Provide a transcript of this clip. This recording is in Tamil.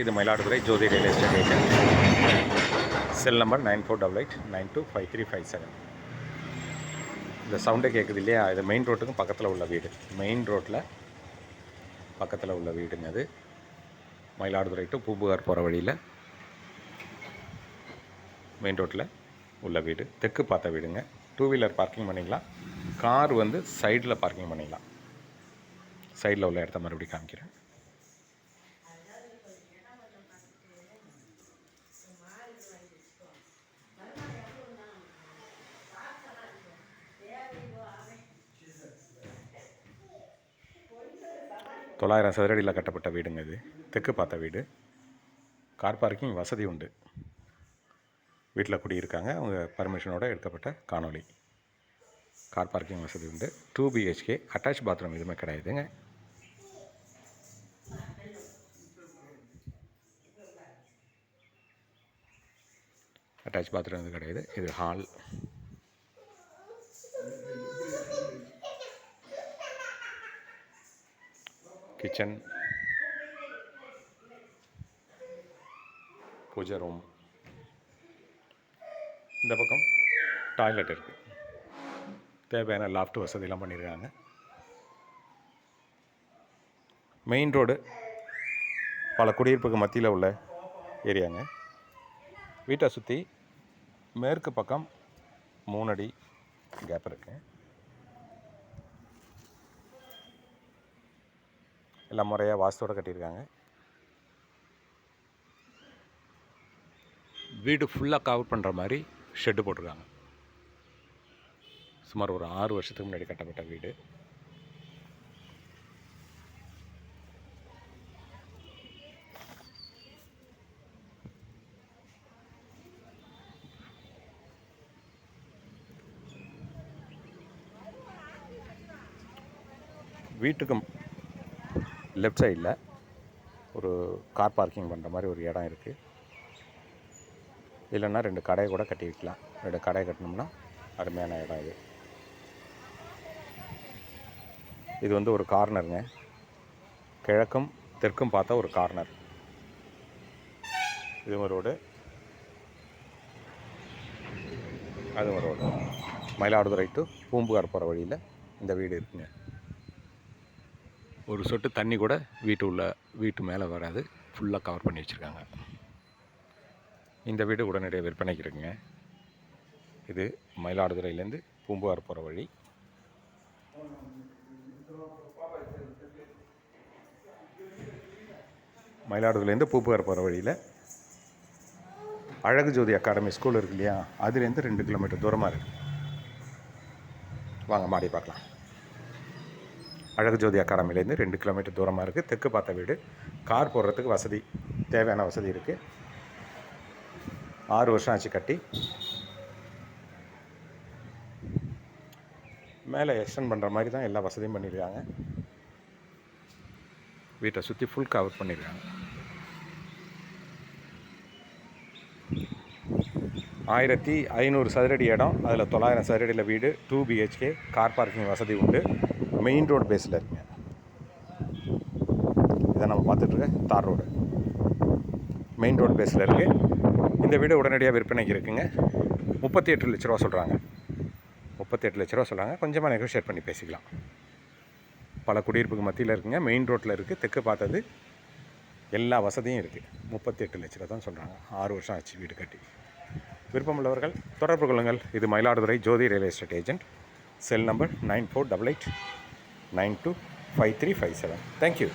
இது Mayiladuthurai Jothi real estate agent cell number nine four double eight nine two five three five seven இந்த சவுண்டை கேட்குது இல்லையா? இது மெயின் ரோட்டுக்கும் பக்கத்தில் உள்ள வீடு. மெயின் ரோட்டில் பக்கத்தில் உள்ள வீடுங்க அது. மயிலாடுதுறை டு பூம்புகார் போகிற வழியில் மெயின் ரோட்டில் உள்ள வீடு. தெற்கு பார்த்த வீடுங்க. டூ வீலர் பார்க்கிங் பண்ணிக்கலாம். கார் வந்து சைடில் பார்க்கிங் பண்ணிக்கலாம். சைடில் உள்ள இடத்த மறுபடியும் காமிக்கிறேன். தொள்ளாயிரம் சதுரடியில் கட்டப்பட்ட வீடுங்க இது. தெற்கு பார்த்த வீடு. கார் பார்க்கிங் வசதி உண்டு. வீட்டில் குடியிருக்காங்க. அவங்க பர்மிஷனோட எடுக்கப்பட்ட காணொளி. கார் பார்க்கிங் வசதி உண்டு. டூ பிஹெச்கே அட்டாச் பாத்ரூம் எதுவுமே கிடையாதுங்க. அட்டாச் பாத்ரூம் எதுவும் கிடையாது. இது ஹால் கிச்சன். பூஜை ரூம் இந்த பக்கம் டாய்லெட் இருக்குது தேவையான லாஃப்ட் வசதியெல்லாம் பண்ணியிருக்காங்க மெயின் ரோடு பல குடியிருப்புக்கு மத்தியில் உள்ள ஏரியாங்க. வீட்டை சுற்றி மேற்கு பக்கம் மூணடி கேப் இருக்குது எல்லாம் முறையாக வாஸ்தோடு கட்டியிருக்காங்க. வீடு ஃபுல்லாக கவர் பண்ணுற மாதிரி ஷெட்டு போட்டிருக்காங்க. சுமார் ஒரு ஆறு வருஷத்துக்கு முன்னாடி கட்டப்பட்ட வீடு. வீட்டுக்கு லெஃப்ட் சைடில் ஒரு கார் பார்க்கிங் பண்ணுற மாதிரி ஒரு இடம் இருக்குது இல்லைன்னா ரெண்டு கடை கூட கட்டி வைக்கலாம். ரெண்டு கடை கட்டினோம்னா அருமையான இடம் இது. இது வந்து ஒரு கார்னருங்க கிழக்கும் தெற்கும் பார்த்தா ஒரு கார்னர் இது ஒரு ரோடு. அது ஒரு ரோடு. மயிலாடுதுறை டு பூம்புகார் போகிற வழியில் இந்த வீடு இருக்குங்க. ஒரு சொட்டு தண்ணி கூட வீட்டு உள்ள வீட்டு மேலே வராது. ஃபுல்லாக கவர் பண்ணி வச்சுருக்காங்க. இந்த வீடு உடனடியாக விற்பனைக்கு இருக்குங்க. இது மயிலாடுதுறையிலேருந்து பூம்புகார் போகிற வழி. மயிலாடுதுறையிலேருந்து பூம்புகார் போகிற வழியில் அழகு ஜோதி அகாடமி ஸ்கூல் இருக்கு இல்லையா? அதுலேருந்து ரெண்டு கிலோமீட்டர் தூரமாக இருக்குது வாங்க மாடி பார்க்கலாம். அழகு ஜோதி அகாடமிலேருந்து ரெண்டு கிலோமீட்டர் தூரமாக இருக்குது தெற்கு பார்த்த வீடு. கார் போடுறதுக்கு வசதி தேவையான வசதி இருக்குது ஆறு வருஷம் ஆச்சு கட்டி. மேலே எக்ஸ்டெண்ட் பண்ணுற மாதிரி தான் எல்லா வசதியும் பண்ணியிருக்காங்க. வீட்டை சுற்றி ஃபுல் கவர் பண்ணியிருக்காங்க. ஆயிரத்தி ஐநூறு சதுரடி இடம். அதில் தொள்ளாயிரம் சதுரடியில் வீடு. டூ பிஹெச்கே கார் பார்க்கிங் வசதி உண்டு. மெயின் ரோடு பேஸில் இருக்குங்க. இதை நம்ம பார்த்துட்ருக்க தார் ரோடு. மெயின் ரோடு பேஸில் இருக்குது இந்த வீடு உடனடியாக விற்பனைக்கு இருக்குங்க. முப்பத்தி எட்டு லட்ச ரூபா சொல்கிறாங்க முப்பத்தி எட்டு லட்ச ரூபா சொல்கிறாங்க கொஞ்சமாக நெகோஷியேட் பண்ணி பேசிக்கலாம். பல குடியிருப்புக்கு மத்தியில் இருக்குங்க. மெயின் ரோட்டில் இருக்குது தெற்கு பார்த்தது எல்லா வசதியும் இருக்குது முப்பத்தி எட்டு லட்ச ரூபா தான் சொல்கிறாங்க ஆறு வருஷம் ஆச்சு வீடு கட்டி. விருப்பமுள்ளவர்கள் தொடர்பு கொள்ளுங்கள். இது Mayiladuthurai Jothi real estate agent cell number nine four double eight nine two five three five seven thank you